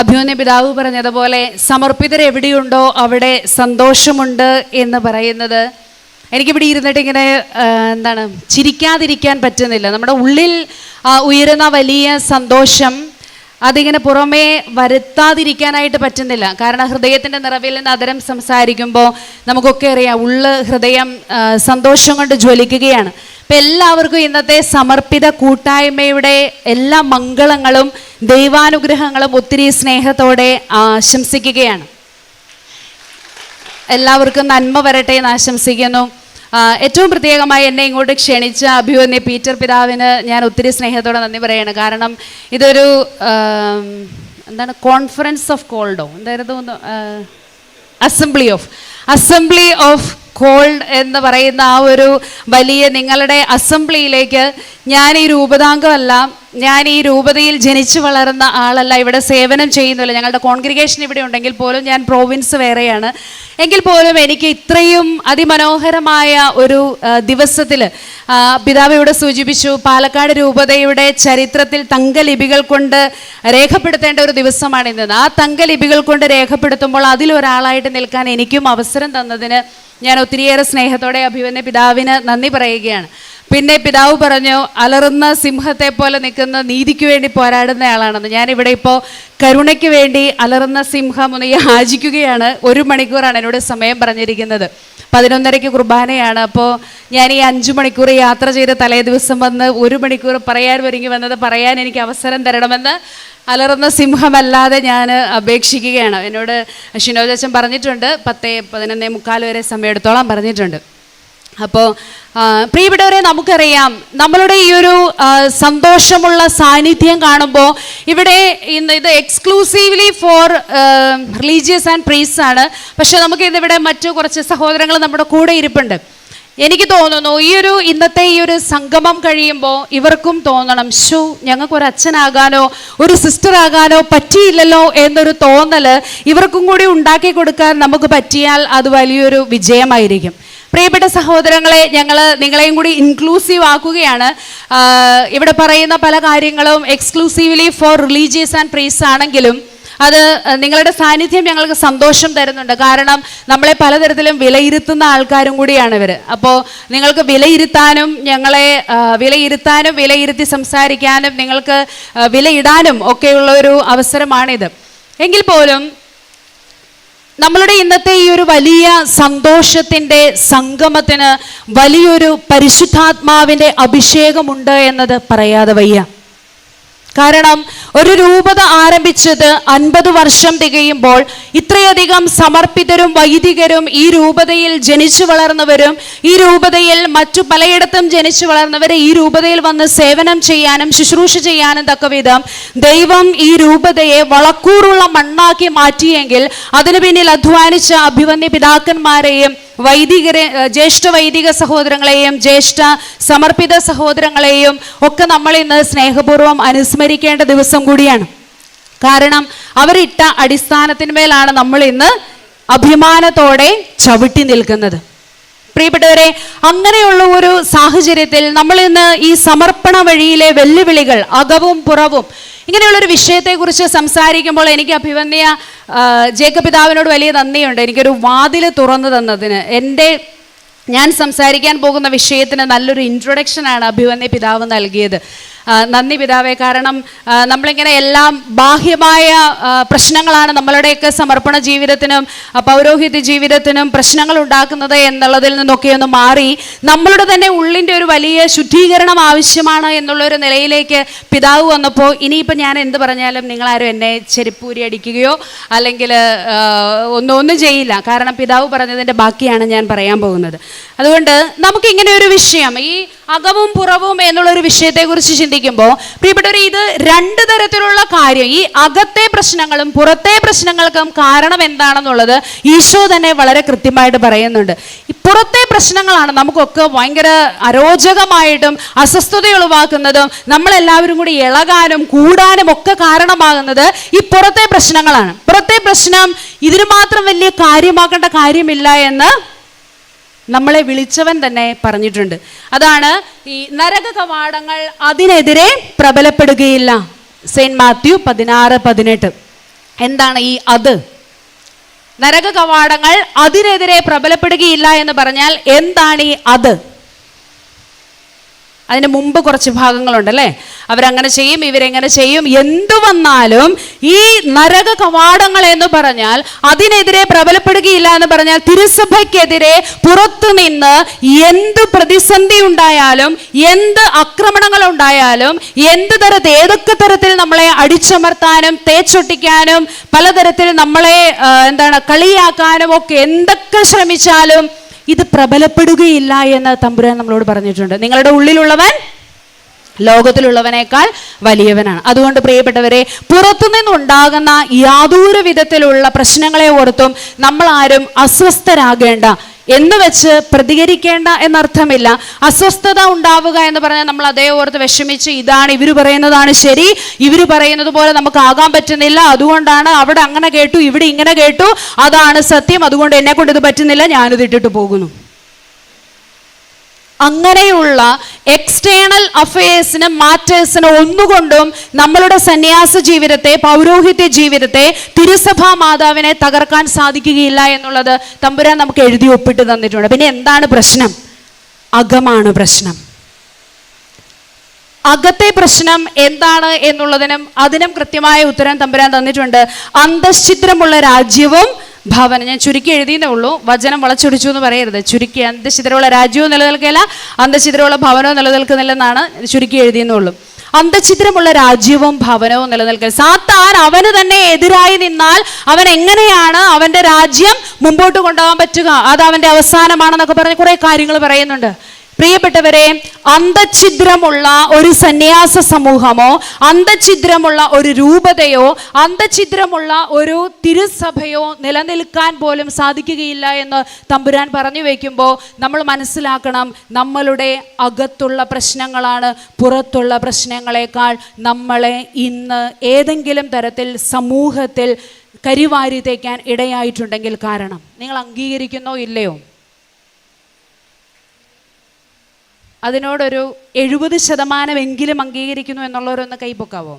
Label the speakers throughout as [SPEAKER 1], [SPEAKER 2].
[SPEAKER 1] അഭ്യുന്ന പിതാവ് പറഞ്ഞതുപോലെ സമർപ്പിതർ എവിടെയുണ്ടോ അവിടെ സന്തോഷമുണ്ട് എന്ന് പറയുന്നത്. എനിക്കിവിടെ ഇരുന്നിട്ട് ഇങ്ങനെ എന്താണ് ചിരിക്കാതിരിക്കാൻ പറ്റുന്നില്ല. നമ്മുടെ ഉള്ളിൽ ഉയരുന്ന വലിയ സന്തോഷം അതിങ്ങനെ പുറമേ വരുത്താതിരിക്കാനായിട്ട് പറ്റുന്നില്ല. കാരണം ഹൃദയത്തിന്റെ നിറവിൽ നിന്ന് അതരം സംസാരിക്കുമ്പോൾ നമുക്കൊക്കെ അറിയാം ഉള്ള് ഹൃദയം സന്തോഷം കൊണ്ട് ജ്വലിക്കുകയാണ്. അപ്പം എല്ലാവർക്കും ഇന്നത്തെ സമർപ്പിത കൂട്ടായ്മയുടെ എല്ലാ മംഗളങ്ങളും ദൈവാനുഗ്രഹങ്ങളും ഒത്തിരി സ്നേഹത്തോടെ ആശംസിക്കുകയാണ്. എല്ലാവർക്കും നന്മ വരട്ടെ എന്ന് ആശംസിക്കുന്നു. ഏറ്റവും പ്രത്യേകമായി എന്നെ ഇങ്ങോട്ട് ക്ഷണിച്ച അഭിമന്യ പീറ്റർ പിതാവിന് ഞാൻ ഒത്തിരി സ്നേഹത്തോടെ നന്ദി പറയാണ്. കാരണം ഇതൊരു എന്താണ് കോൺഫറൻസ് ഓഫ് കോൾഡോ എന്തായിരുന്നു assembly of assembly of cold എന്ന് പറയുന്ന ആ ഒരു വലിയ നിങ്ങളുടെ അസംബ്ലിയിലേക്ക് ഞാൻ ഈ രൂപതാംഗമല്ല ഞാൻ ഈ രൂപതയിൽ ജനിച്ചു വളർന്ന ആളല്ല ഇവിടെ സേവനം ചെയ്യുന്നില്ല ഞങ്ങളുടെ കോൺഗ്രിഗേഷൻ ഇവിടെ ഉണ്ടെങ്കിൽ പോലും ഞാൻ പ്രോവിൻസ് വേറെയാണ്. എങ്കിൽ പോലും എനിക്ക് ഇത്രയും അതിമനോഹരമായ ഒരു ദിവസത്തിൽ പിതാവ് ഇവിടെ സൂചിപ്പിച്ചു പാലക്കാട് രൂപതയുടെ ചരിത്രത്തിൽ തങ്കലിപികൾ കൊണ്ട് രേഖപ്പെടുത്തേണ്ട ഒരു ദിവസമാണ് ഇന്ന്. ആ തങ്കലിപികൾ കൊണ്ട് രേഖപ്പെടുത്തുമ്പോൾ അതിലൊരാളായിട്ട് നിൽക്കാൻ എനിക്കും അവസരം തന്നതിന് ഞാൻ ഒത്തിരിയേറെ സ്നേഹത്തോടെ അഭിമന്യ പിതാവിന് നന്ദി പറയുകയാണ്. പിന്നെ പിതാവ് പറഞ്ഞു അലറുന്ന സിംഹത്തെ പോലെ നിൽക്കുന്ന നീതിക്ക് വേണ്ടി പോരാടുന്ന ആളാണെന്ന് ഞാനിവിടെ ഇപ്പോൾ കരുണയ്ക്ക് വേണ്ടി അലറുന്ന സിംഹം ഒന്ന് യാചിക്കുകയാണ്. ഒരു മണിക്കൂറാണ് എന്നോട് സമയം പറഞ്ഞിരിക്കുന്നത്. പതിനൊന്നരയ്ക്ക് കുർബാനയാണ്. അപ്പോൾ ഞാൻ ഈ അഞ്ചു മണിക്കൂർ യാത്ര ചെയ്ത് തലേ ദിവസം വന്ന് ഒരു മണിക്കൂർ പറയാൻ ഒരുങ്ങി വന്നത് പറയാൻ എനിക്ക് അവസരം തരണമെന്ന് അലറുന്ന സിംഹമല്ലാതെ ഞാൻ അപേക്ഷിക്കുകയാണ്. എന്നോട് ഷിനോജച്ചൻ പറഞ്ഞിട്ടുണ്ട് പത്തേ പതിനൊന്നേ മുക്കാൽ വരെ സമയമെടുത്തോളം പറഞ്ഞിട്ടുണ്ട്. അപ്പോൾ പ്രിയപ്പെട്ടവരെ നമുക്കറിയാം നമ്മളുടെ ഈ ഒരു സന്തോഷമുള്ള സാന്നിധ്യം കാണുമ്പോൾ ഇവിടെ ഇന്ന് ഇത് exclusively for religious and priests ആണ്. പക്ഷേ നമുക്ക് ഇന്നിവിടെ മറ്റു കുറച്ച് സഹോദരങ്ങൾ നമ്മുടെ കൂടെ ഇരിപ്പുണ്ട്. എനിക്ക് തോന്നുന്നു ഈ ഒരു ഇന്നത്തെ ഈ ഒരു സംഗമം കഴിയുമ്പോൾ ഇവർക്കും തോന്നണം ഷു ഞങ്ങൾക്കൊരു അച്ഛനാകാനോ ഒരു സിസ്റ്റർ ആകാനോ പറ്റിയില്ലല്ലോ എന്നൊരു തോന്നൽ ഇവർക്കും കൂടി ഉണ്ടാക്കി കൊടുക്കാൻ നമുക്ക് പറ്റിയാൽ അത് വലിയൊരു വിജയമായിരിക്കും. പ്രിയപ്പെട്ട സഹോദരങ്ങളെ ഞങ്ങൾ നിങ്ങളെയും കൂടി ഇൻക്ലൂസീവ് ആക്കുകയാണ്. ഇവിടെ പറയുന്ന പല കാര്യങ്ങളും exclusively for religious and priests ആണെങ്കിലും അത് നിങ്ങളുടെ സാന്നിധ്യം ഞങ്ങൾക്ക് സന്തോഷം തരുന്നുണ്ട്. കാരണം നമ്മളെ പലതരത്തിലും വിലയിരുത്തുന്ന ആൾക്കാരും കൂടിയാണ് ഇവർ അപ്പോൾ നിങ്ങൾക്ക് വിലയിരുത്താനും ഞങ്ങളെ വിലയിരുത്താനും വിലയിരുത്തി സംസാരിക്കാനും നിങ്ങൾക്ക് വിലയിടാനും ഒക്കെയുള്ള ഒരു അവസരമാണിത്. എങ്കിൽ പോലും നമ്മളുടെ ഇന്നത്തെ ഈ ഒരു വലിയ സന്തോഷത്തിന്റെ സംഗമത്തിന് വലിയൊരു പരിശുദ്ധാത്മാവിന്റെ അഭിഷേകമുണ്ട് എന്നത് പറയാതെ വയ്യ. കാരണം ഒരു രൂപത ആരംഭിച്ചത് അൻപത് വർഷം തികയുമ്പോൾ ഇത്രയധികം സമർപ്പിതരും വൈദികരും ഈ രൂപതയിൽ ജനിച്ചു വളർന്നവരും ഈ രൂപതയിൽ മറ്റു പലയിടത്തും ജനിച്ചു വളർന്നവരെ ഈ രൂപതയിൽ വന്ന് സേവനം ചെയ്യാനും ശുശ്രൂഷ ചെയ്യാനും തക്ക വിധം ദൈവം ഈ രൂപതയെ വളക്കൂറുള്ള മണ്ണാക്കി മാറ്റിയെങ്കിൽ അതിനു പിന്നിൽ അധ്വാനിച്ച അഭിവന്യ പിതാക്കന്മാരെയും വൈദികരെ ജ്യേഷ്ഠ വൈദിക സഹോദരങ്ങളെയും ജ്യേഷ്ഠ സമർപ്പിത സഹോദരങ്ങളെയും ഒക്കെ നമ്മൾ ഇന്ന് സ്നേഹപൂർവം അനുസ്മരിക്കേണ്ട ദിവസം കൂടിയാണ്. കാരണം അവരിട്ട അടിസ്ഥാനത്തിന്മേലാണ് നമ്മൾ ഇന്ന് അഭിമാനത്തോടെ ചവിട്ടി നിൽക്കുന്നത്. പ്രിയപ്പെട്ടവരെ അങ്ങനെയുള്ള ഒരു സാഹചര്യത്തിൽ നമ്മൾ ഇന്ന് ഈ സമർപ്പണ വഴിയിലെ വെല്ലുവിളികൾ അകവും പുറവും ഇങ്ങനെയുള്ള ഒരു വിഷയത്തെക്കുറിച്ച് സംസാരിക്കുമ്പോൾ എനിക്ക് അഭിവന്യ ആ, ജേക്കബ് പിതാവിനോട് വലിയ നന്ദിയുണ്ട്. എനിക്കൊരു വാതിൽ തുറന്നു തന്നതിന്. എന്റെ ഞാൻ സംസാരിക്കാൻ പോകുന്ന വിഷയത്തിന് നല്ലൊരു ഇൻട്രൊഡക്ഷനാണ് അഭിവന്യ പിതാവ് നൽകിയത്. നന്ദി പിതാവെ. കാരണം നമ്മളിങ്ങനെ എല്ലാം ബാഹ്യമായ പ്രശ്നങ്ങളാണ് നമ്മളുടെയൊക്കെ സമർപ്പണ ജീവിതത്തിനും പൗരോഹിത്യ ജീവിതത്തിനും പ്രശ്നങ്ങൾ ഉണ്ടാക്കുന്നത് എന്നുള്ളതിൽ നിന്നൊക്കെ ഒന്ന് മാറി നമ്മളുടെ തന്നെ ഉള്ളിന്റെ ഒരു വലിയ ശുദ്ധീകരണം ആവശ്യമാണ് എന്നുള്ളൊരു നിലയിലേക്ക് പിതാവ് വന്നപ്പോൾ ഇനിയിപ്പോൾ ഞാൻ എന്ത് പറഞ്ഞാലും നിങ്ങളാരും എന്നെ ചെരുപ്പൂരി അടിക്കുകയോ അല്ലെങ്കിൽ ഒന്നൊന്നും ഒന്നും ഒന്നും ചെയ്യില്ല. കാരണം പിതാവ് പറഞ്ഞതിന്റെ ബാക്കിയാണ് ഞാൻ പറയാൻ പോകുന്നത്. അതുകൊണ്ട് നമുക്ക് ഇങ്ങനെ ഒരു വിഷയം ഈ അകവും പുറവും എന്നുള്ള എന്നുള്ളൊരു വിഷയത്തെക്കുറിച്ച് ചിന്തിക്കുമ്പോൾ പ്രിയപ്പെട്ടവർ ഇത് രണ്ട് തരത്തിലുള്ള കാര്യം. ഈ അകത്തെ പ്രശ്നങ്ങളും പുറത്തെ പ്രശ്നങ്ങൾക്കും കാരണം എന്താണെന്നുള്ളത് ഈശോ തന്നെ വളരെ കൃത്യമായിട്ട് പറയുന്നുണ്ട്. പുറത്തെ പ്രശ്നങ്ങളാണ് നമുക്കൊക്കെ ഭയങ്കര അരോചകമായിട്ടും അസ്വസ്ഥത ഉളവാക്കുന്നതും നമ്മളെല്ലാവരും കൂടി ഇളകാനും കൂടാനും ഒക്കെ കാരണമാകുന്നത് ഈ പുറത്തെ പ്രശ്നങ്ങളാണ്. പുറത്തെ പ്രശ്നം ഇതിന് മാത്രം വലിയ കാര്യമാക്കേണ്ട കാര്യമില്ല എന്ന് നമ്മളെ വിളിച്ചവൻ തന്നെ പറഞ്ഞിട്ടുണ്ട്. അതാണ് ഈ നരക കവാടങ്ങൾ അതിനെതിരെ പ്രബലപ്പെടുകയില്ല. സെയിന്റ് മാത്യു പതിനാറ് പതിനെട്ട്. എന്താണ് ഈ അത്? നരക കവാടങ്ങൾ അതിനെതിരെ പ്രബലപ്പെടുകയില്ല എന്ന് പറഞ്ഞാൽ എന്താണ് ഈ അത്? അതിന് മുമ്പ് കുറച്ച് ഭാഗങ്ങളുണ്ട് അല്ലേ അവരങ്ങനെ ചെയ്യും ഇവരെങ്ങനെ ചെയ്യും എന്തു വന്നാലും ഈ നരക കവാടങ്ങൾ എന്ന് പറഞ്ഞാൽ അതിനെതിരെ പ്രബലപ്പെടുകയില്ല എന്ന് പറഞ്ഞാൽ തിരുസഭയ്ക്കെതിരെ പുറത്തു നിന്ന് എന്ത് പ്രതിസന്ധി ഉണ്ടായാലും എന്ത് ആക്രമണങ്ങൾ ഉണ്ടായാലും എന്ത് തരത്തിൽ ഏതൊക്കെ തരത്തിൽ നമ്മളെ അടിച്ചമർത്താനും തേച്ചൊട്ടിക്കാനും പലതരത്തിൽ നമ്മളെ എന്താണ് കളിയാക്കാനും ഒക്കെ എന്തൊക്കെ ശ്രമിച്ചാലും ഇത് പ്രബലപ്പെടുകയില്ല എന്ന് തമ്പുരാൻ നമ്മളോട് പറഞ്ഞിട്ടുണ്ട്. നിങ്ങളുടെ ഉള്ളിലുള്ളവൻ ലോകത്തിലുള്ളവനേക്കാൾ വലിയവനാണ്. അതുകൊണ്ട് പ്രിയപ്പെട്ടവരെ പുറത്തുനിന്നുണ്ടാകുന്ന യാതൊരു വിധത്തിലുള്ള പ്രശ്നങ്ങളെ ഓർത്തും നമ്മൾ ആരും അസ്വസ്ഥരാകേണ്ട എന്ന് വെച്ച് പ്രതികരിക്കേണ്ട എന്നർത്ഥമില്ല. അസ്വസ്ഥത ഉണ്ടാവുക എന്ന് പറഞ്ഞാൽ നമ്മൾ അതേ ഓർത്ത് വിഷമിച്ച് ഇതാണ് ഇവർ പറയുന്നതാണ് ശരി. ഇവർ പറയുന്നത് പോലെ നമുക്ക് ആകാൻ പറ്റുന്നില്ല. അതുകൊണ്ടാണ് അവിടെ അങ്ങനെ കേട്ടു ഇവിടെ ഇങ്ങനെ കേട്ടു. അതാണ് സത്യം. അതുകൊണ്ട് എന്നെ കൊണ്ട് ഇത് പറ്റുന്നില്ല. ഞാനിത് ഇട്ടിട്ട് പോകുന്നു. അങ്ങനെയുള്ള എക്സ്റ്റേണൽ അഫയേഴ്സിന് മാറ്റേഴ്സിന് ഒന്നുകൊണ്ടും നമ്മളുടെ സന്യാസ ജീവിതത്തെ പൗരോഹിത്യ ജീവിതത്തെ തിരുസഭാ മാതാവിനെ തകർക്കാൻ സാധിക്കുകയില്ല എന്നുള്ളത് തമ്പുരാൻ നമുക്ക് എഴുതി ഒപ്പിട്ട് തന്നിട്ടുണ്ട്. പിന്നെ എന്താണ് പ്രശ്നം? അകമാണ് പ്രശ്നം. അകത്തെ പ്രശ്നം എന്താണ് എന്നുള്ളതിനും അതിനും കൃത്യമായ ഉത്തരം തമ്പുരാൻ തന്നിട്ടുണ്ട്. അന്തശ്ചിത്രമുള്ള രാജ്യവും ഭവനം. ഞാൻ ചുരുക്കി എഴുതിയെന്നേ ഉള്ളൂ. വചനം വളച്ചൊടിച്ചു എന്ന് പറയരുത്. ചുരുക്കി അന്തഛിദ്രമുള്ള രാജ്യവും നിലനിൽക്കില്ല അന്തഛിദ്രമുള്ള ഭവനവും നിലനിൽക്കുന്നില്ലെന്നാണ് ചുരുക്കി എഴുതിയെന്നേ ഉള്ളൂ. അന്തഛിദ്രമുള്ള രാജ്യവും ഭവനവും നിലനിൽക്കുക സാത്താൻ അവന് തന്നെ എതിരായി നിന്നാൽ അവൻ എങ്ങനെയാണ് അവന്റെ രാജ്യം മുമ്പോട്ട് കൊണ്ടുപോകാൻ പറ്റുക? അത് അവന്റെ അവസാനമാണെന്നൊക്കെ പറഞ്ഞ് കുറെ കാര്യങ്ങൾ പറയുന്നുണ്ട്. പ്രിയപ്പെട്ടവരെ അന്തഛിദ്രമുള്ള ഒരു സന്യാസ സമൂഹമോ അന്തഛിദ്രമുള്ള ഒരു രൂപതയോ അന്തഛിദ്രമുള്ള ഒരു തിരുസഭയോ നിലനിൽക്കാൻ പോലും സാധിക്കുകയില്ല എന്ന് തമ്പുരാൻ പറഞ്ഞു വയ്ക്കുമ്പോൾ നമ്മൾ മനസ്സിലാക്കണം നമ്മളുടെ അകത്തുള്ള പ്രശ്നങ്ങളാണ് പുറത്തുള്ള പ്രശ്നങ്ങളെക്കാൾ നമ്മളെ ഇന്ന് ഏതെങ്കിലും തരത്തിൽ സമൂഹത്തിൽ കരിവാരി തേക്കാൻ ഇടയായിട്ടുണ്ടെങ്കിൽ കാരണം. നിങ്ങൾ അംഗീകരിക്കുന്നോ ഇല്ലയോ? അതിനോടൊരു എഴുപത് ശതമാനമെങ്കിലും അംഗീകരിക്കുന്നു എന്നുള്ളവരൊന്ന് കൈപ്പൊക്കാവോ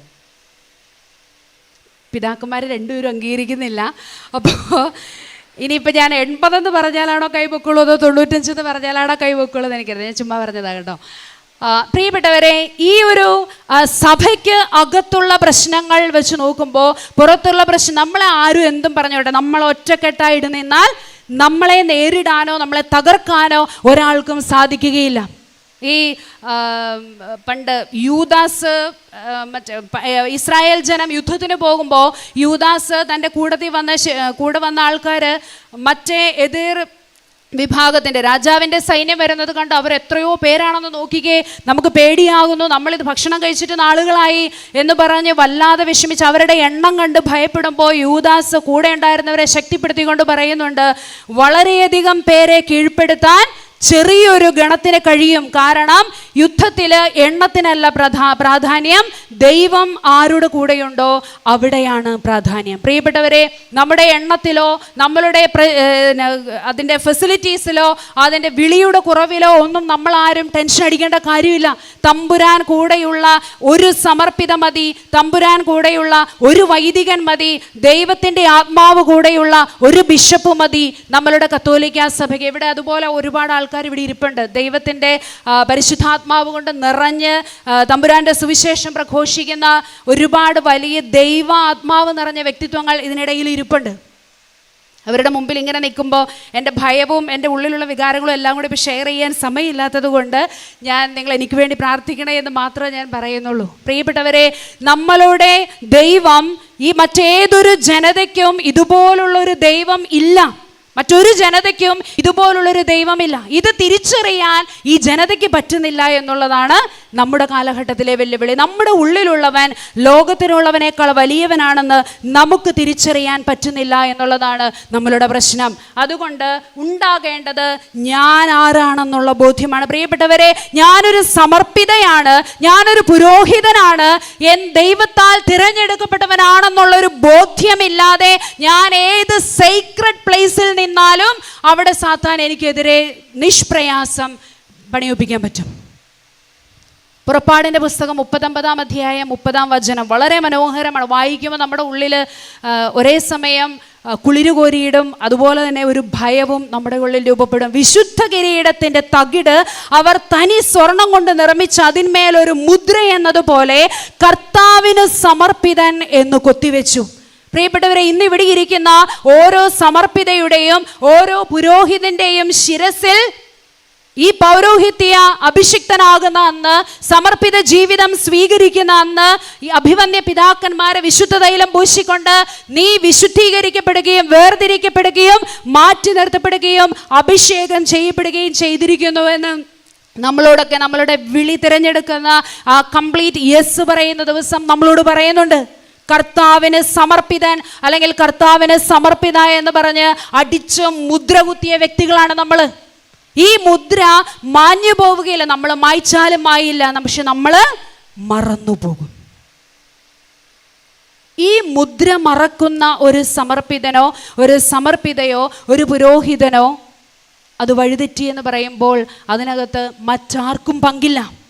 [SPEAKER 1] പിതാക്കന്മാർ രണ്ടുപേരും അംഗീകരിക്കുന്നില്ല. അപ്പോൾ ഇനിയിപ്പോൾ ഞാൻ എൺപതെന്ന് പറഞ്ഞാലാണോ കൈപൊക്കുള്ളൂ അതോ തൊണ്ണൂറ്റഞ്ചെന്ന് പറഞ്ഞാലാണോ കൈപൊക്കുള്ളൂ എന്ന് എനിക്കറിയാം ഞാൻ ചുമ്മാ പറഞ്ഞതാണ് കേട്ടോ. പ്രിയപ്പെട്ടവരെ ഈ ഒരു സഭയ്ക്ക് അകത്തുള്ള പ്രശ്നങ്ങൾ വെച്ച് നോക്കുമ്പോൾ പുറത്തുള്ള പ്രശ്നം നമ്മളെ ആരും എന്തും പറഞ്ഞോട്ടെ നമ്മൾ ഒറ്റക്കെട്ടായിട്ട് നിന്നാൽ നമ്മളെ നേരിടാനോ നമ്മളെ തകർക്കാനോ ഒരാൾക്കും സാധിക്കുകയില്ല. ഈ പണ്ട് യൂദാസ് മറ്റേ ഇസ്രായേൽ ജനം യുദ്ധത്തിന് പോകുമ്പോൾ യൂദാസ് തന്റെ കൂടത്തിൽ വന്ന കൂടെ വന്ന ആൾക്കാർ മറ്റേ എതിർ വിഭാഗത്തിന്റെ രാജാവിന്റെ സൈന്യം വരുന്നത് കണ്ട് അവർ എത്രയോ പേരാണെന്ന് നോക്കിക്കേ നമുക്ക് പേടിയാകുന്നു. നമ്മളിത് ഭക്ഷണം കഴിച്ചിട്ട് നാളുകളായി എന്ന് പറഞ്ഞ് വല്ലാതെ വിഷമിച്ച് അവരുടെ എണ്ണം കണ്ട് ഭയപ്പെടുമ്പോൾ യൂദാസ് കൂടെ ഉണ്ടായിരുന്നവരെ ശക്തിപ്പെടുത്തിക്കൊണ്ട് പറയുന്നുണ്ട് വളരെയധികം പേരെ കീഴ്പ്പെടുത്താൻ ചെറിയൊരു ഗണത്തിന് കഴിയും. കാരണം യുദ്ധത്തിൽ എണ്ണത്തിനല്ല പ്രധാ പ്രാധാന്യം. ദൈവം ആരുടെ കൂടെയുണ്ടോ അവിടെയാണ് പ്രാധാന്യം. പ്രിയപ്പെട്ടവരെ നമ്മുടെ എണ്ണത്തിലോ നമ്മളുടെ അതിന്റെ ഫെസിലിറ്റീസിലോ അതിന്റെ വിളിയുടെ കുറവിലോ ഒന്നും നമ്മൾ ആരും ടെൻഷൻ അടിക്കേണ്ട കാര്യമില്ല. തമ്പുരാൻ കൂടെയുള്ള ഒരു സമർപ്പിത മതി. തമ്പുരാൻ കൂടെയുള്ള ഒരു വൈദികൻ മതി. ദൈവത്തിന്റെ ആത്മാവ് കൂടെയുള്ള ഒരു ബിഷപ്പ് മതി. നമ്മളുടെ കത്തോലിക്ക സഭയ്ക്ക്. ഇവിടെ അതുപോലെ ഒരുപാട് ഇവിടെ ഇരിപ്പുണ്ട്. ദൈവത്തിന്റെ പരിശുദ്ധാത്മാവ് കൊണ്ട് നിറഞ്ഞ് തമ്പുരാന്റെ സുവിശേഷം പ്രഘോഷിക്കുന്ന ഒരുപാട് വലിയ ദൈവ ആത്മാവ് നിറഞ്ഞ വ്യക്തിത്വങ്ങൾ ഇതിനിടയിൽ ഇരിപ്പുണ്ട്. അവരുടെ മുമ്പിൽ ഇങ്ങനെ നിൽക്കുമ്പോൾ എന്റെ ഭയവും എന്റെ ഉള്ളിലുള്ള വികാരങ്ങളും എല്ലാം കൂടി ഇപ്പോൾ ഷെയർ ചെയ്യാൻ സമയമില്ലാത്തത് കൊണ്ട് ഞാൻ നിങ്ങൾ എനിക്ക് വേണ്ടി പ്രാർത്ഥിക്കണേ എന്ന് മാത്രമേ ഞാൻ പറയുന്നുള്ളൂ. പ്രിയപ്പെട്ടവരെ നമ്മളുടെ ദൈവം ഈ മറ്റേതൊരു ജനതയ്ക്കും ഇതുപോലുള്ളൊരു ദൈവം ഇല്ല. മറ്റൊരു ജനതയ്ക്കും ഇതുപോലുള്ളൊരു ദൈവമില്ല. ഇത് തിരിച്ചറിയാൻ ഈ ജനതയ്ക്ക് പറ്റുന്നില്ല എന്നുള്ളതാണ് നമ്മുടെ കാലഘട്ടത്തിലെ വെല്ലുവിളി നമ്മുടെ ഉള്ളിലുള്ളവൻ ലോകത്തിനുള്ളവനേക്കാൾ വലിയവനാണെന്ന് നമുക്ക് തിരിച്ചറിയാൻ പറ്റുന്നില്ല എന്നുള്ളതാണ് നമ്മളുടെ പ്രശ്നം. അതുകൊണ്ട് ഉണ്ടാകേണ്ടത് ഞാൻ ആരാണെന്നുള്ള ബോധ്യമാണ്. പ്രിയപ്പെട്ടവരെ ഞാനൊരു സമർപ്പിതയാണ് ഞാനൊരു പുരോഹിതനാണ് എൻ ദൈവത്താൽ തിരഞ്ഞെടുക്കപ്പെട്ടവനാണെന്നുള്ള ഒരു ബോധ്യമില്ലാതെ ഞാൻ ഏത് സീക്രട്ട് പ്ലേസിൽ നിന്നാലും അവിടെ സാത്താൻ എനിക്കെതിരെ നിഷ്പ്രയാസം പണിയൊപ്പിക്കാൻ പറ്റും. പുറപ്പാടിന്റെ പുസ്തകം മുപ്പത്തൊമ്പതാം അധ്യായം മുപ്പതാം വചനം വളരെ മനോഹരമാണ്. വായിക്കുമ്പോൾ നമ്മുടെ ഉള്ളിൽ ഒരേ സമയം കുളിരുകോരിയിടും അതുപോലെ തന്നെ ഒരു ഭയവും നമ്മുടെ ഉള്ളിൽ രൂപപ്പെടും. വിശുദ്ധ കിരീടത്തിന്റെ തകിട് അവർ തനി സ്വർണം കൊണ്ട് നിർമ്മിച്ച് അതിന്മേലൊരു മുദ്ര എന്നതുപോലെ കർത്താവിന് സമർപ്പിതൻ എന്ന് കൊത്തിവെച്ചു. പ്രിയപ്പെട്ടവരെ ഇന്ന് ഇവിടെ ഇരിക്കുന്ന ഓരോ സമർപ്പിതയുടെയും ഓരോ പുരോഹിതന്റെയും ശിരസിൽ ഈ പൗരോഹിത്യ അഭിഷിക്തനാകുന്ന അന്ന് സമർപ്പിത ജീവിതം സ്വീകരിക്കുന്ന അന്ന് ഈ അഭിവന്യ പിതാക്കന്മാരെ വിശുദ്ധ തൈലം പൂശിക്കൊണ്ട് നീ വിശുദ്ധീകരിക്കപ്പെടുകയും വേർതിരിക്കപ്പെടുകയും മാറ്റി നിർത്തപ്പെടുകയും അഭിഷേകം ചെയ്യപ്പെടുകയും ചെയ്തിരിക്കുന്നുവെന്ന് നമ്മളോടൊക്കെ നമ്മളുടെ വിളി തിരഞ്ഞെടുക്കുന്ന ആ കംപ്ലീറ്റ് യെസ് പറയുന്ന ദിവസം നമ്മളോട് പറയുന്നുണ്ട്. കർത്താവിന് സമർപ്പിതൻ അല്ലെങ്കിൽ കർത്താവിന് സമർപ്പിത എന്ന് പറഞ്ഞ് അടിച്ച് മുദ്ര കുത്തിയ വ്യക്തികളാണ് നമ്മൾ ഈ മുദ്ര മാഞ്ഞു പോവുകയില്ല. നമ്മൾ മായ്ച്ചാലും മായില്ല. പക്ഷെ നമ്മൾ മറന്നുപോകും. ഈ മുദ്ര മറക്കുന്ന ഒരു സമർപ്പിതനോ ഒരു സമർപ്പിതയോ ഒരു പുരോഹിതനോ അത് വഴിതെറ്റി എന്ന് പറയുമ്പോൾ അതിനകത്ത് മറ്റാർക്കും പങ്കില്ല.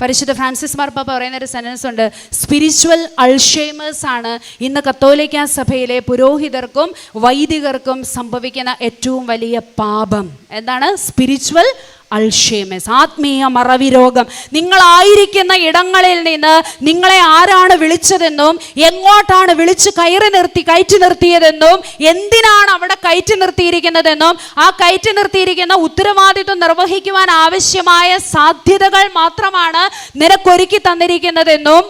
[SPEAKER 1] പരിശുദ്ധ ഫ്രാൻസിസ് മാർപ്പ പറയുന്ന ഒരു സെന്റൻസ് ഉണ്ട്. സ്പിരിച്വൽ അൾഷേമേഴ്സ് ആണ് ഇന്ന് കത്തോലിക്ക സഭയിലെ പുരോഹിതർക്കും വൈദികർക്കും സംഭവിക്കുന്ന ഏറ്റവും വലിയ പാപം. എന്താണ്? സ്പിരിച്വൽ അൾഷേമസ് ആത്മീയ മറവി രോഗം നിങ്ങളായിരിക്കുന്ന ഇടങ്ങളിൽ നിന്ന് നിങ്ങളെ ആരാണ് വിളിച്ചതെന്നും എങ്ങോട്ടാണ് വിളിച്ച് കയറി നിർത്തി കയറ്റി നിർത്തിയതെന്നും എന്തിനാണ് അവിടെ കയറ്റി നിർത്തിയിരിക്കുന്നതെന്നും ആ കയറ്റി നിർത്തിയിരിക്കുന്ന ഉത്തരവാദിത്വം നിർവഹിക്കുവാൻ ആവശ്യമായ സാധ്യതകൾ മാത്രമാണ് നിനക്കൊരുക്കി തന്നിരിക്കുന്നതെന്നും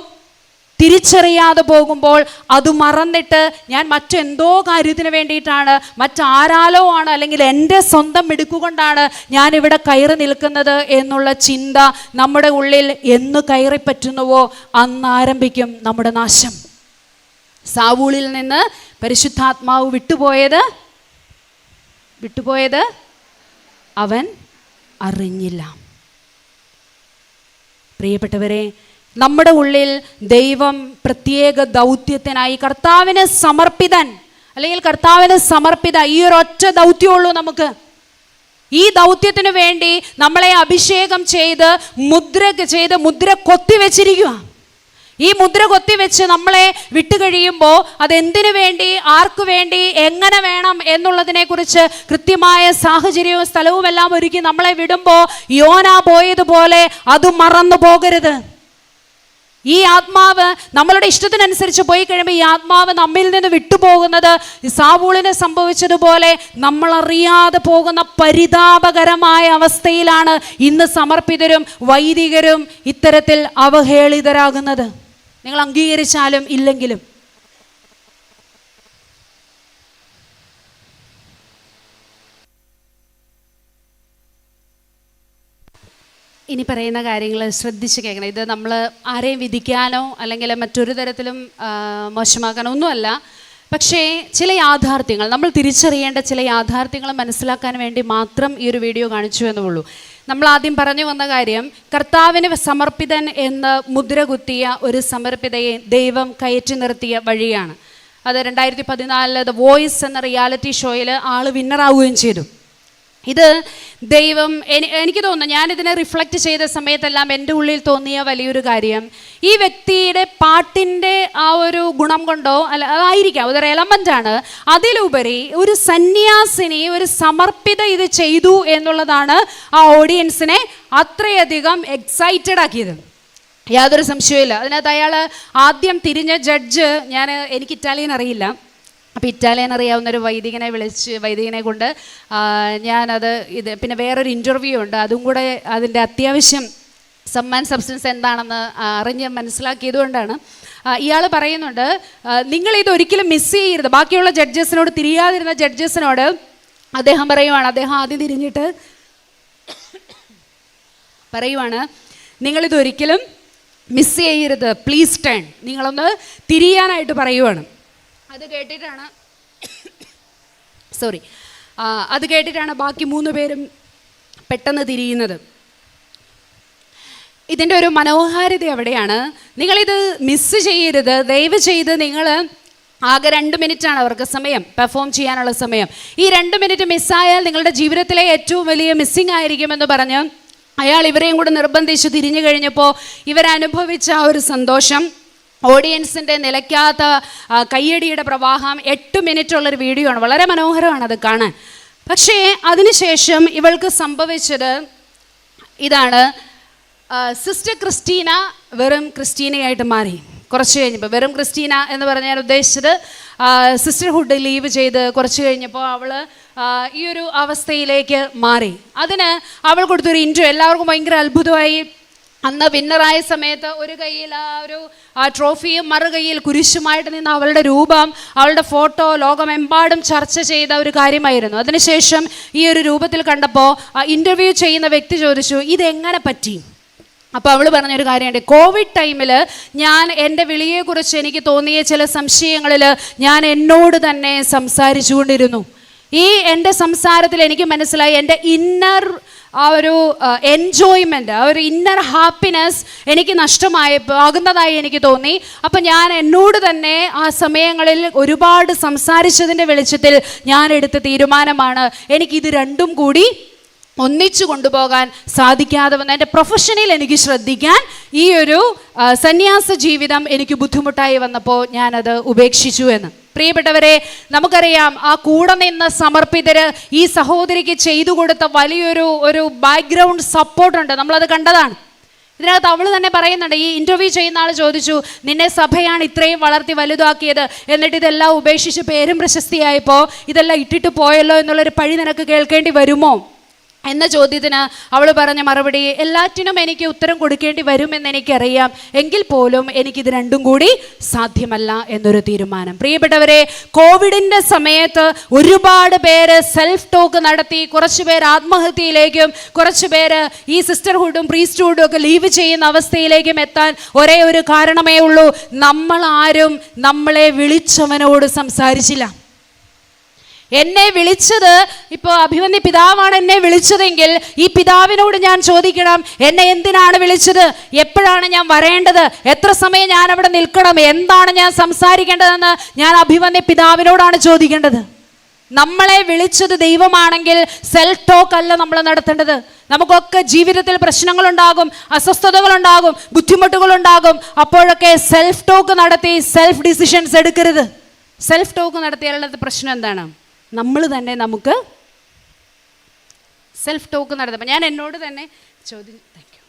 [SPEAKER 1] തിരിച്ചറിയാതെ പോകുമ്പോൾ അത് മറന്നിട്ട് ഞാൻ മറ്റെന്തോ കാര്യത്തിന് വേണ്ടിയിട്ടാണ് മറ്റാരാലോ ആണ് അല്ലെങ്കിൽ എന്റെ സ്വന്തം മിടുക്കുകൊണ്ടാണ് ഞാൻ ഇവിടെ കയറി നിൽക്കുന്നത് എന്നുള്ള ചിന്ത നമ്മുടെ ഉള്ളിൽ എന്ന് കയറി പറ്റുന്നുവോ? അന്ന് ആരംഭിക്കും നമ്മുടെ നാശം. സാവൂളിൽ നിന്ന് പരിശുദ്ധാത്മാവ് വിട്ടുപോയത്? വിട്ടുപോയത്? അവൻ അറിഞ്ഞില്ല. പ്രിയപ്പെട്ടവരെ നമ്മുടെ ഉള്ളിൽ ദൈവം പ്രത്യേക ദൗത്യത്തിനായി കർത്താവിന് സമർപ്പിതൻ അല്ലെങ്കിൽ കർത്താവിന് സമർപ്പിത ഈ ഒരു ഒറ്റ ദൗത്യമുള്ളൂ നമുക്ക്. ഈ ദൗത്യത്തിന് വേണ്ടി നമ്മളെ അഭിഷേകം ചെയ്ത് മുദ്ര ചെയ്ത് മുദ്ര കൊത്തിവെച്ചിരിക്കുക ഈ മുദ്ര കൊത്തിവെച്ച് നമ്മളെ വിട്ടുകഴിയുമ്പോൾ അതെന്തിനു വേണ്ടി ആർക്കു വേണ്ടി എങ്ങനെ വേണം എന്നുള്ളതിനെക്കുറിച്ച് കൃത്യമായ സാഹചര്യവും സ്ഥലവും എല്ലാം ഒരുക്കി നമ്മളെ വിടുമ്പോൾ യോന പോയതുപോലെ അത് മറന്നു പോകരുത്. ഈ ആത്മാവ് നമ്മളുടെ ഇഷ്ടത്തിനനുസരിച്ച് പോയി കഴിയുമ്പോൾ ഈ ആത്മാവ് നമ്മിൽ നിന്ന് വിട്ടുപോകുന്നത് സാവൂളിന് സംഭവിച്ചതുപോലെ നമ്മൾ അറിയാതെ പോകുന്ന പരിതാപകരമായ അവസ്ഥയിലാണ് ഇന്ന് സമർപ്പിതരും വൈദികരും ഇത്തരത്തിൽ അവഹേളിതരാകുന്നത്. നിങ്ങൾ അംഗീകരിച്ചാലും ഇല്ലെങ്കിലും. ഇനി പറയുന്ന കാര്യങ്ങൾ ശ്രദ്ധിച്ച് കേൾക്കണം. ഇത് നമ്മൾ ആരെയും വിധിക്കാനോ അല്ലെങ്കിൽ മറ്റൊരു തരത്തിലും മോശമാക്കാനോ ഒന്നുമല്ല. പക്ഷേ ചില യാഥാർത്ഥ്യങ്ങൾ നമ്മൾ തിരിച്ചറിയേണ്ട ചില യാഥാർത്ഥ്യങ്ങൾ മനസ്സിലാക്കാൻ വേണ്ടി മാത്രം ഈ ഒരു വീഡിയോ കാണിച്ചു എന്നുള്ളൂ. നമ്മൾ ആദ്യം പറഞ്ഞു വന്ന കാര്യം കർത്താവിന് സമർപ്പിതൻ എന്ന് മുദ്ര കുത്തിയ ഒരു സമർപ്പിതയെ ദൈവം കയറ്റി നിർത്തിയ വഴിയാണ്. അത് രണ്ടായിരത്തി പതിനാലിൽ ദ വോയിസ് എന്ന റിയാലിറ്റി ഷോയിൽ ആൾ വിന്നറാവുകയും ചെയ്തു. ഇത് ദൈവം എനി- എനിക്ക് തോന്നുന്നു ഞാനിതിനെ റിഫ്ലക്റ്റ് ചെയ്ത സമയത്തെല്ലാം എന്റെ ഉള്ളിൽ തോന്നിയ വലിയൊരു കാര്യം. ഈ വ്യക്തിയുടെ പാട്ടിന്റെ ആ ഒരു ഗുണം കൊണ്ടോ അല്ല അതായിരിക്കാം അതൊരു എലമെന്റ് ആണ്. അതിലുപരി ഒരു സന്യാസിനി ഒരു സമർപ്പിത ഇത് ചെയ്തു എന്നുള്ളതാണ് ആ ഓഡിയൻസിനെ അത്രയധികം എക്സൈറ്റഡ് ആക്കിയത്. യാതൊരു സംശയവുമില്ല. അതിനകത്ത് അയാൾ ആദ്യം തിരിഞ്ഞ ജഡ്ജ് ഞാൻ എനിക്ക് ഇറ്റാലിയൻ അറിയില്ല. അപ്പോൾ ഇറ്റാലിയൻ അറിയാവുന്ന ഒരു വൈദികനെ വിളിച്ച് വൈദികനെ കൊണ്ട് ഞാനത് ഇത് പിന്നെ വേറൊരു ഇന്റർവ്യൂ ഉണ്ട്. അതും കൂടെ അതിന്റെ അത്യാവശ്യം സമ്മാൻ സബ്സ്റ്റൻസ് എന്താണെന്ന് അറിഞ്ഞ് മനസ്സിലാക്കിയതുകൊണ്ടാണ് ഇയാൾ പറയുന്നുണ്ട് നിങ്ങൾ നിങ്ങളിത് ഒരിക്കലും മിസ് ചെയ്യരുത്. ബാക്കിയുള്ള ജഡ്ജസിനോട് തിരിയാതിരുന്ന ജഡ്ജസിനോട് അദ്ദേഹം പറയുവാണ് അദ്ദേഹം ആദ്യം തിരിഞ്ഞിട്ട് പറയുവാണ് നിങ്ങളിതൊരിക്കലും മിസ് ചെയ്യരുത്. പ്ലീസ് ടേൺ നിങ്ങളൊന്ന് തിരിയാനായിട്ട് പറയുവാണ്. അത് കേട്ടിട്ടാണ് സോറി അത് കേട്ടിട്ടാണ് ബാക്കി മൂന്ന് പേരും പെട്ടെന്ന് തിരിയുന്നത്. ഇതിന്റെ ഒരു മനോഹാരിത എവിടെയാണ്? നിങ്ങളിത് മിസ്സ് ചെയ്യരുത്. ദയവ് ചെയ്ത് നിങ്ങൾ ആകെ രണ്ട് മിനിറ്റാണ് അവർക്ക് സമയം പെർഫോം ചെയ്യാനുള്ള സമയം. ഈ രണ്ട് മിനിറ്റ് മിസ്സായാൽ നിങ്ങളുടെ ജീവിതത്തിലെ ഏറ്റവും വലിയ മിസ്സിങ് ആയിരിക്കുമെന്ന് പറഞ്ഞ് അയാൾ ഇവരെയും കൂടെ നിർബന്ധിച്ച് തിരിഞ്ഞു കഴിഞ്ഞപ്പോൾ ഇവരനുഭവിച്ച ആ ഒരു സന്തോഷം. ഓഡിയൻസിന്റെ നിലയ്ക്കാത്ത കയ്യടിയുടെ പ്രവാഹം എട്ട് മിനിറ്റുള്ളൊരു വീഡിയോ ആണ്. വളരെ മനോഹരമാണ് അത് കാണാൻ. പക്ഷേ അതിനുശേഷം ഇവൾക്ക് സംഭവിച്ചത് ഇതാണ്. സിസ്റ്റർ ക്രിസ്റ്റീന വെറും ക്രിസ്റ്റീനയായിട്ട് മാറി. കുറച്ച് കഴിഞ്ഞപ്പോൾ വെറും ക്രിസ്റ്റീന എന്ന് പറഞ്ഞാൽ ഉദ്ദേശിച്ചത് സിസ്റ്റർഹുഡ് ലീവ് ചെയ്ത് കുറച്ച് കഴിഞ്ഞപ്പോൾ അവൾ ഈ ഒരു അവസ്ഥയിലേക്ക് മാറി. അതിന് അവൾ കൊടുത്തൊരു ഇൻട്രോ എല്ലാവർക്കും ഭയങ്കര അത്ഭുതമായി. അന്ന് വിന്നറായ സമയത്ത് ഒരു കയ്യിൽ ആ ഒരു ട്രോഫിയും മറു കയ്യിൽ കുരിശുമായിട്ട് നിന്ന് അവളുടെ രൂപം അവളുടെ ഫോട്ടോ ലോകമെമ്പാടും ചർച്ച ചെയ്ത ഒരു കാര്യമായിരുന്നു. അതിനുശേഷം ഈ ഒരു രൂപത്തിൽ കണ്ടപ്പോൾ ഇന്റർവ്യൂ ചെയ്യുന്ന വ്യക്തി ചോദിച്ചു ഇതെങ്ങനെ പറ്റി? അപ്പോൾ അവൾ പറഞ്ഞൊരു കാര്യമുണ്ട് കോവിഡ് ടൈമിൽ ഞാൻ എന്റെ വിളിയെക്കുറിച്ച് എനിക്ക് തോന്നിയ ചില സംശയങ്ങളിൽ ഞാൻ എന്നോട് തന്നെ സംസാരിച്ചുകൊണ്ടിരുന്നു. ഈ എന്റെ സംസാരത്തിൽ എനിക്ക് മനസ്സിലായി എന്റെ ഇന്നർ ആ ഒരു എൻജോയ്മെന്റ് ആ ഒരു ഇന്നർ ഹാപ്പിനെസ് എനിക്ക് നഷ്ടമായി ആകുന്നതായി എനിക്ക് തോന്നി. അപ്പം ഞാൻ എന്നോട് തന്നെ ആ സമയങ്ങളിൽ ഒരുപാട് സംസാരിച്ചതിന്റെ വെളിച്ചത്തിൽ ഞാൻ എടുത്ത തീരുമാനമാണ് എനിക്കിത് രണ്ടും കൂടി ഒന്നിച്ചു കൊണ്ടുപോകാൻ സാധിക്കാതെ വന്ന എന്റെ പ്രൊഫഷനിൽ എനിക്ക് ശ്രദ്ധിക്കാൻ ഈ ഒരു സന്യാസ ജീവിതം എനിക്ക് ബുദ്ധിമുട്ടായി വന്നപ്പോൾ ഞാനത് ഉപേക്ഷിച്ചു എന്ന്. പ്രിയപ്പെട്ടവരെ നമുക്കറിയാം ആ കൂടെ നിന്ന് സമർപ്പിതര് ഈ സഹോദരിക്ക് ചെയ്തു കൊടുത്ത വലിയൊരു ഒരു ബാക്ക്ഗ്രൗണ്ട് സപ്പോർട്ടുണ്ട് നമ്മളത് കണ്ടതാണ്. ഇതിനകത്ത് അവൾ തന്നെ പറയുന്നുണ്ട് ഈ ഇന്റർവ്യൂ ചെയ്യുന്ന ആൾ ചോദിച്ചു നിന്നെ സഭയാണ് ഇത്രയും വളർത്തി വലുതാക്കിയത്? എന്നിട്ട് ഇതെല്ലാം ഉപേക്ഷിച്ച് പേരും പ്രശസ്തിയായപ്പോൾ ഇതെല്ലാം ഇട്ടിട്ട് പോയല്ലോ എന്നുള്ളൊരു പഴി നിനക്ക് കേൾക്കേണ്ടി വരുമോ? എന്ന ചോദ്യത്തിന് അവൾ പറഞ്ഞ മറുപടി എല്ലാറ്റിനും എനിക്ക് ഉത്തരം കൊടുക്കേണ്ടി വരുമെന്ന് എനിക്കറിയാം. എങ്കിൽ പോലും എനിക്കിത് രണ്ടും കൂടി സാധ്യമല്ല എന്നൊരു തീരുമാനം. പ്രിയപ്പെട്ടവരെ കോവിഡിന്റെ സമയത്ത് ഒരുപാട് പേര് സെൽഫ് ടോക്ക് നടത്തി കുറച്ച് പേര് ആത്മഹത്യയിലേക്കും കുറച്ച് പേര് ഈ സിസ്റ്റർഹുഡും പ്രീസ്റ്റ്ഹുഡും ഒക്കെ ലീവ് ചെയ്യുന്ന അവസ്ഥയിലേക്കും എത്താൻ ഒരേ ഒരു കാരണമേ ഉള്ളൂ. നമ്മൾ ആരും നമ്മളെ വിളിച്ചവനോട് സംസാരിച്ചില്ല. എന്നെ വിളിച്ചത് ഇപ്പോൾ അഭിമന്യ പിതാവാണ് എന്നെ വിളിച്ചതെങ്കിൽ ഈ പിതാവിനോട് ഞാൻ ചോദിക്കണം എന്നെ എന്തിനാണ് വിളിച്ചത്? എപ്പോഴാണ് ഞാൻ വരേണ്ടത്? എത്ര സമയം ഞാൻ അവിടെ നിൽക്കണം? എന്താണ് ഞാൻ സംസാരിക്കേണ്ടതെന്ന് ഞാൻ അഭിമന്യ പിതാവിനോടാണ് ചോദിക്കേണ്ടത്. നമ്മളെ വിളിച്ചത് ദൈവമാണെങ്കിൽ സെൽഫ് ടോക്ക് അല്ല നമ്മൾ നടത്തേണ്ടത്. നമുക്കൊക്കെ ജീവിതത്തിൽ പ്രശ്നങ്ങളുണ്ടാകും അസ്വസ്ഥതകളുണ്ടാകും ബുദ്ധിമുട്ടുകളുണ്ടാകും. അപ്പോഴൊക്കെ സെൽഫ് ടോക്ക് നടത്തി സെൽഫ് ഡിസിഷൻസ് എടുക്കരുത്. സെൽഫ് ടോക്ക് നടത്തിയാലുള്ള പ്രശ്നം എന്താണ്? നമ്മൾ തന്നെ നമുക്ക് സെൽഫ് ടോക്ക് നടത്തുമ്പോൾ ഞാൻ എന്നോട് തന്നെ ചോദ്യം താങ്ക് യു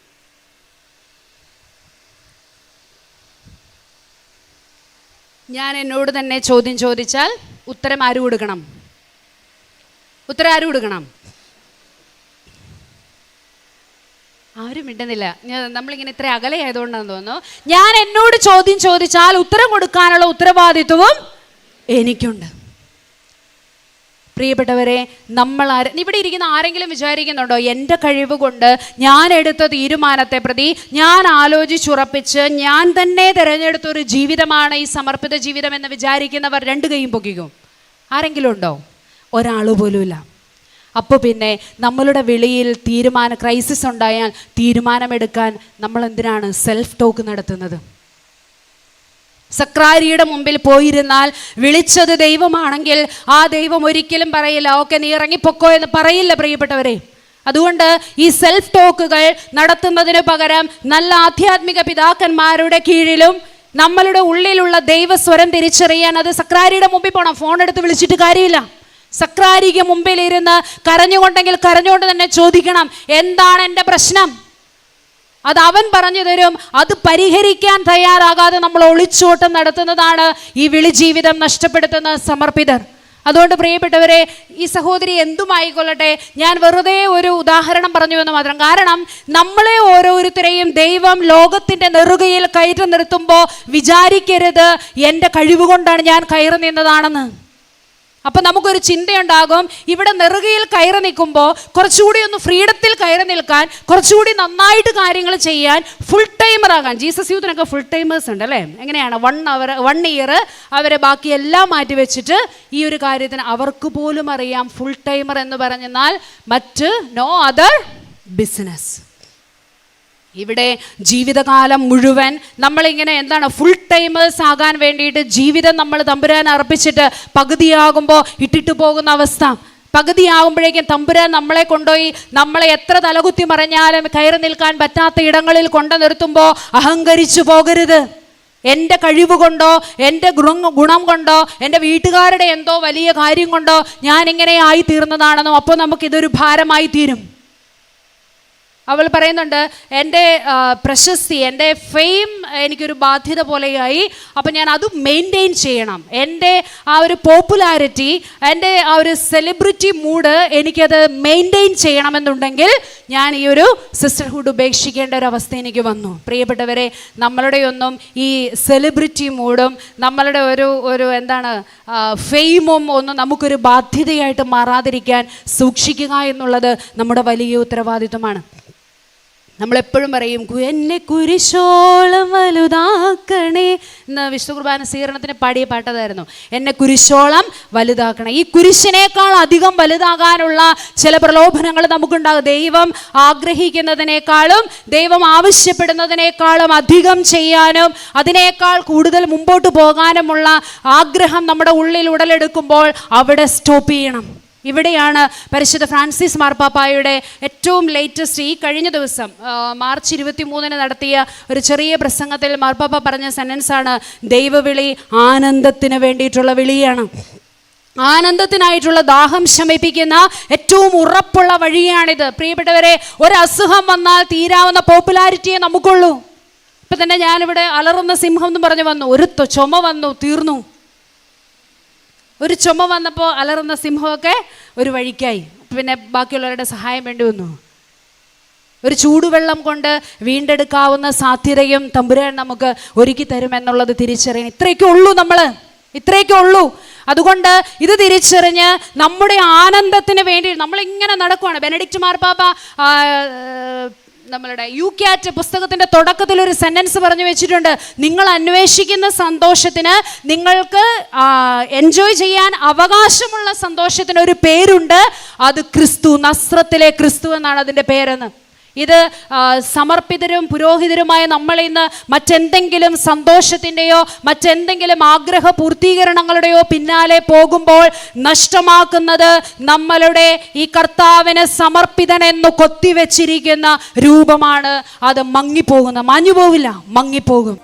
[SPEAKER 1] ഞാൻ എന്നോട് തന്നെ ചോദ്യം ചോദിച്ചാൽ ഉത്തരം ആര് കൊടുക്കണം? ഉത്തരം ആര് കൊടുക്കണം? ആരും മിണ്ടുന്നില്ല. നമ്മളിങ്ങനെ ഇത്ര അകലെ ആയതുകൊണ്ടാണ് തോന്നുന്നു. ഞാൻ എന്നോട് ചോദ്യം ചോദിച്ചാൽ ഉത്തരം കൊടുക്കാനുള്ള ഉത്തരവാദിത്വവും എനിക്കുണ്ട്. പ്രിയപ്പെട്ടവരെ നമ്മൾ ആര് ഇവിടെ ഇരിക്കുന്ന ആരെങ്കിലും വിചാരിക്കുന്നുണ്ടോ എന്റെ കഴിവ് കൊണ്ട് ഞാൻ എടുത്ത തീരുമാനത്തെ പ്രതി ഞാൻ ആലോചിച്ചുറപ്പിച്ച് ഞാൻ തന്നെ തിരഞ്ഞെടുത്ത ഒരു ജീവിതമാണ് ഈ സമർപ്പിത ജീവിതം എന്ന് വിചാരിക്കുന്നവർ രണ്ട് കൈയും പൊക്കിക്കും. ആരെങ്കിലും ഉണ്ടോ? ഒരാൾ പോലുമില്ല. അപ്പോൾ പിന്നെ നമ്മളുടെ വിളിയിൽ തീരുമാന ക്രൈസിസ് ഉണ്ടായാൽ തീരുമാനമെടുക്കാൻ നമ്മൾ എന്തിനാണ് സെൽഫ് ടോക്ക് നടത്തുന്നത്? സക്രാരിയുടെ മുമ്പിൽ പോയിരുന്നാൽ വിളിച്ചത് ദൈവമാണെങ്കിൽ ആ ദൈവം ഒരിക്കലും പറയില്ല ഓക്കെ നീ ഇറങ്ങിപ്പൊക്കോ എന്ന് പറയില്ല പ്രിയപ്പെട്ടവരെ. അതുകൊണ്ട് ഈ സെൽഫ് ടോക്കുകൾ നടത്തുന്നതിന് പകരം നല്ല ആധ്യാത്മിക പിതാക്കന്മാരുടെ കീഴിലും നമ്മളുടെ ഉള്ളിലുള്ള ദൈവസ്വരം തിരിച്ചറിയാൻ അത് സക്രാരിയുടെ മുമ്പിൽ പോകണം ഫോൺ എടുത്ത് വിളിച്ചിട്ട് കാര്യമില്ല. സക്രാരിക്ക് മുമ്പിൽ ഇരുന്ന് കരഞ്ഞുകൊണ്ടെങ്കിൽ കരഞ്ഞുകൊണ്ട് തന്നെ ചോദിക്കണം എന്താണ് എന്റെ പ്രശ്നം? അത് അവൻ പറഞ്ഞു തരും. അത് പരിഹരിക്കാൻ തയ്യാറാകാതെ നമ്മൾ ഒളിച്ചോട്ടം നടത്തുന്നതാണ് ഈ വിളി ജീവിതം നഷ്ടപ്പെടുത്തുന്ന സമർപ്പിതർ. അതുകൊണ്ട് പ്രിയപ്പെട്ടവരെ ഈ സഹോദരി എന്തുമായിക്കൊള്ളട്ടെ? ഞാൻ വെറുതെ ഒരു ഉദാഹരണം പറഞ്ഞു എന്ന് മാത്രം. കാരണം നമ്മളെ ഓരോരുത്തരെയും ദൈവം ലോകത്തിന്റെ നെറുകയിൽ കയറ്റി നിർത്തുമ്പോൾ വിചാരിക്കരുത് എന്റെ കഴിവുകൊണ്ടാണ് ഞാൻ കയറി നിന്നതാണെന്ന്. അപ്പം നമുക്കൊരു ചിന്തയുണ്ടാകും. ഇവിടെ നെറുകയിൽ കയറി നിൽക്കുമ്പോൾ കുറച്ചുകൂടി ഒന്ന് ഫ്രീഡത്തിൽ കയറി നിൽക്കാൻ കുറച്ചുകൂടി നന്നായിട്ട് കാര്യങ്ങൾ ചെയ്യാൻ ഫുൾ ടൈമർ ആകാൻ. ജീസസ് യൂത്തിനൊക്കെ ഫുൾ ടൈമേഴ്സ് ഉണ്ട് അല്ലേ? എങ്ങനെയാണ്? വൺ അവർ വൺ ഇയർ അവരെ ബാക്കി എല്ലാം മാറ്റി വെച്ചിട്ട് ഈ ഒരു കാര്യത്തിന് അവർക്ക് പോലും അറിയാം ഫുൾ ടൈമർ എന്ന് പറഞ്ഞെന്നാൽ മറ്റ് നോ അതർ ബിസിനസ് ഇവിടെ ജീവിതകാലം മുഴുവൻ നമ്മളിങ്ങനെ എന്താണ് ഫുൾ ടൈമേഴ്സ് ആകാൻ വേണ്ടിയിട്ട് ജീവിതം നമ്മൾ തമ്പുരാൻ അർപ്പിച്ചിട്ട് പകുതിയാകുമ്പോൾ ഇട്ടിട്ട് പോകുന്ന അവസ്ഥ. പകുതിയാകുമ്പോഴേക്കും തമ്പുരാൻ നമ്മളെ കൊണ്ടുപോയി നമ്മളെ എത്ര തലകുത്തി മറിഞ്ഞാലും കയറി നിൽക്കാൻ പറ്റാത്ത ഇടങ്ങളിൽ കൊണ്ടു നിർത്തുമ്പോൾ അഹങ്കരിച്ചു പോകരുത്. എന്റെ കഴിവ് കൊണ്ടോ എന്റെ ഗുണം ഗുണം കൊണ്ടോ എന്റെ വീട്ടുകാരുടെ എന്തോ വലിയ കാര്യം കൊണ്ടോ ഞാനിങ്ങനെ ആയി തീർന്നതാണെന്നും അപ്പോൾ നമുക്കിതൊരു ഭാരമായി തീരും അവൾ പറയുന്നുണ്ട് എന്റെ പ്രശസ്തി എന്റെ ഫെയിം എനിക്കൊരു ബാധ്യത പോലെയായി. അപ്പം ഞാൻ അത് മെയിന്റെയിൻ ചെയ്യണം. എന്റെ ആ ഒരു പോപ്പുലാരിറ്റി എന്റെ ആ ഒരു സെലിബ്രിറ്റി മൂഡ് എനിക്കത് മെയിന്റെയിൻ ചെയ്യണമെന്നുണ്ടെങ്കിൽ ഞാൻ ഈ ഒരു സിസ്റ്റർഹുഡ് ഉപേക്ഷിക്കേണ്ട ഒരു അവസ്ഥ എനിക്ക് വന്നു. പ്രിയപ്പെട്ടവരെ നമ്മളുടെയൊന്നും ഈ സെലിബ്രിറ്റി മൂഡും നമ്മളുടെ ഒരു ഒരു എന്താണ് ഫെയിമും ഒന്നും നമുക്കൊരു ബാധ്യതയായിട്ട് മാറാതിരിക്കാൻ സൂക്ഷിക്കുക എന്നുള്ളത് നമ്മുടെ വലിയ ഉത്തരവാദിത്വമാണ്. നമ്മളെപ്പോഴും പറയും എന്നെ കുരിശോളം വലുതാക്കണേ. എന്ന് വിഷ്ണു കുർബാന സ്വീകരണത്തിന് പാടിയ പാട്ടതായിരുന്നു. എന്നെ കുരിശോളം വലുതാക്കണേ. ഈ കുരിശിനേക്കാൾ അധികം വലുതാകാനുള്ള ചില പ്രലോഭനങ്ങൾ നമുക്കുണ്ടാകും. ദൈവം ആഗ്രഹിക്കുന്നതിനേക്കാളും ദൈവം ആവശ്യപ്പെടുന്നതിനേക്കാളും അധികം ചെയ്യാനും അതിനേക്കാൾ കൂടുതൽ മുമ്പോട്ട് പോകാനുമുള്ള ആഗ്രഹം നമ്മുടെ ഉള്ളിൽ ഉടലെടുക്കുമ്പോൾ അവിടെ സ്റ്റോപ്പ് ചെയ്യണം. ഇവിടെയാണ് പരിശുദ്ധ ഫ്രാൻസിസ് മാർപ്പാപ്പായുടെ ഏറ്റവും ലേറ്റസ്റ്റ് ഈ കഴിഞ്ഞ ദിവസം മാർച്ച് ഇരുപത്തി മൂന്നിന് നടത്തിയ ഒരു ചെറിയ പ്രസംഗത്തിൽ മാർപ്പാപ്പ പറഞ്ഞ സെന്റൻസാണ് ദൈവവിളി ആനന്ദത്തിന് വേണ്ടിയിട്ടുള്ള വിളിയാണ്. ആനന്ദത്തിനായിട്ടുള്ള ദാഹം ശമിപ്പിക്കുന്ന ഏറ്റവും ഉറപ്പുള്ള വഴിയാണിത്. പ്രിയപ്പെട്ടവരെ ഒരു അസുഖം വന്നാൽ തീരാവുന്ന പോപ്പുലാരിറ്റിയെ നമുക്കുള്ളൂ. ഇപ്പം തന്നെ ഞാനിവിടെ അലറുന്ന സിംഹം എന്ന് പറഞ്ഞു വന്നു. ഒരു ചുമ വന്നു തീർന്നു. ഒരു ചുമ വന്നപ്പോൾ അലറുന്ന സിംഹമൊക്കെ ഒരു വഴിക്കായി. പിന്നെ ബാക്കിയുള്ളവരുടെ സഹായം വേണ്ടി വന്നു. ഒരു ചൂടുവെള്ളം കൊണ്ട് വീണ്ടെടുക്കാവുന്ന സാധ്യതയും തമ്പുരാൻ നമുക്ക് ഒരുക്കി തരുമെന്നുള്ളത് തിരിച്ചറിയണം ഇത്രയൊക്കെ ഉള്ളൂ നമ്മൾ ഇത്രയൊക്കെ ഉള്ളൂ. അതുകൊണ്ട് ഇത് തിരിച്ചറിഞ്ഞ് നമ്മുടെ ആനന്ദത്തിന് വേണ്ടി നമ്മളിങ്ങനെ നടക്കുവാണ്. ബെനഡിക്റ്റ് മാർപ്പാപ്പ നമ്മളുടെ യു ക്യാറ്റ് പുസ്തകത്തിന്റെ തുടക്കത്തിൽ ഒരു സെന്റൻസ് പറഞ്ഞു വെച്ചിട്ടുണ്ട്. നിങ്ങൾ അന്വേഷിക്കുന്ന സന്തോഷത്തിന് നിങ്ങൾക്ക് എൻജോയ് ചെയ്യാൻ അവകാശമുള്ള സന്തോഷത്തിന് ഒരു പേരുണ്ട്. അത് ക്രിസ്തു നസ്രത്തിലെ ക്രിസ്തു എന്നാണ് അതിന്റെ പേരെന്ന്. ഇത് സമർപ്പിതരും പുരോഹിതരുമായ നമ്മൾ ഇന്ന് മറ്റെന്തെങ്കിലും സന്തോഷത്തിന്റെയോ മറ്റെന്തെങ്കിലും ആഗ്രഹ പൂർത്തീകരണങ്ങളുടെയോ പിന്നാലെ പോകുമ്പോൾ നഷ്ടമാക്കുന്നത് നമ്മളുടെ ഈ കർത്താവിന് സമർപ്പിതനെന്ന് കൊത്തിവെച്ചിരിക്കുന്ന രൂപമാണ്. അത് മങ്ങിപ്പോകുന്ന മാഞ്ഞു പോവില്ല മങ്ങിപ്പോകും.